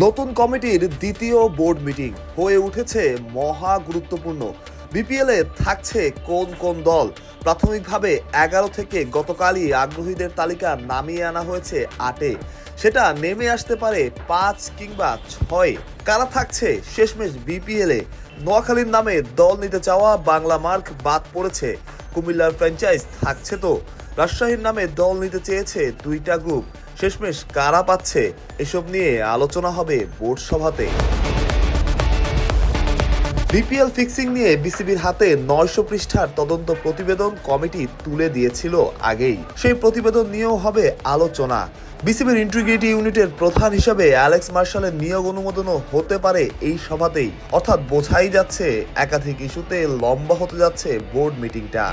নতুন কমিটির দ্বিতীয় বোর্ড মিটিং হয়ে উঠেছে মহা গুরুত্বপূর্ণ। বিপিএল এ থাকছে কোন কোন দল? প্রাথমিকভাবে এগারো থেকে গতকালই আগ্রহীদের তালিকা নামিয়ে আনা হয়েছে আটে। সেটা নেমে আসতে পারে পাঁচ কিংবা ছয়। কারা থাকছে শেষমেশ বিপিএল নোয়াখালীর নামে দল নিতে চাওয়া বাংলা মার্ক বাদ পড়েছে। কুমিল্লার ফ্র্যাঞ্চাইজ থাকছে তো। রাজশাহীর নামে দল নিতে চেয়েছে দুইটা গ্রুপ। শেষমেশ কারা পাচ্ছে এসব নিয়ে আলোচনা হবে বোর্ড সভাতে। বিপিএল ফিক্সিং নিয়ে বিসিবির হাতে নয়শো পৃষ্ঠার তদন্ত প্রতিবেদন কমিটি তুলে দিয়েছিল আগেই। সেই প্রতিবেদন নিয়েও হবে আলোচনা। বিসিবির ইন্টিগ্রিটি ইউনিটের প্রধান হিসেবে অ্যালেক্স মার্শালের নিয়োগ অনুমোদনও হতে পারে এই সভাতেই। অর্থাৎ বোঝাই যাচ্ছে একাধিক ইস্যুতে লম্বা হতে যাচ্ছে বোর্ড মিটিংটা।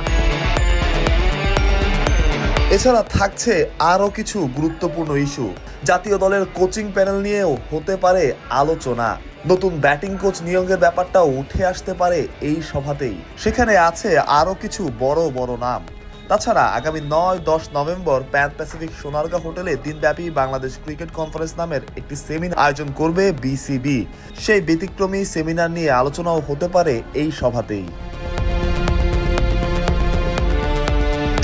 এছাড়া থাকছে আরও কিছু গুরুত্বপূর্ণ ইস্যু। জাতীয় দলের কোচিং প্যানেল নিয়েও হতে পারে আলোচনা। নতুন ব্যাটিং কোচ নিয়োগের ব্যাপারটাও উঠে আসতে পারে এই সভাতেই। সেখানে আছে আরও কিছু বড় বড় নাম। তাছাড়া আগামী নয়, দশ নভেম্বর প্যান প্যাসিফিক সোনারগাঁ হোটেলে দিনব্যাপী বাংলাদেশ ক্রিকেট কনফারেন্স নামের একটি সেমিনার আয়োজন করবে বিসিবি। সেই ব্যতিক্রমী সেমিনার নিয়ে আলোচনাও হতে পারে এই সভাতেই।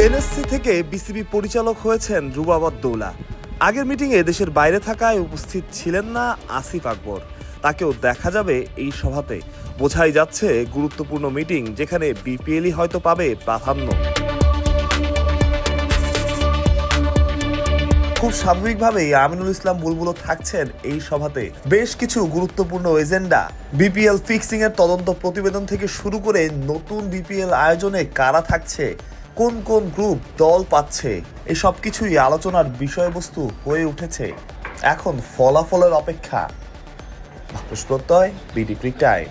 এনএসসি থেকে বিসিবি পরিচালক হয়েছেন রুবাবত দৌলা আগের মিটিংয়ে দেশের বাইরে থাকায় উপস্থিত ছিলেন না আসিফ আকবর। তাকেও দেখা যাবে এই সভাতে। বোঝাই যাচ্ছে গুরুত্বপূর্ণ মিটিং যেখানে বিপিএলই হয়তো পাবে প্রাধান্য। খুব স্বাভাবিকভাবেই আমিনুল ইসলাম বুলবুলও থাকছেন এই সভাতে। বেশ কিছু গুরুত্বপূর্ণ এজেন্ডা। বিপিএল ফিক্সিং এর তদন্ত প্রতিবেদন থেকে শুরু করে নতুন বিপিএল আয়োজনে কারা থাকছে কোন কোন গ্রুপ দল পাচ্ছে, এই সব কিছুই আলোচনার বিষয়বস্তু হয়ে উঠেছে। এখন ফলাফলের অপেক্ষা। প্রত্যয়, বিডি ক্রিক টাইম।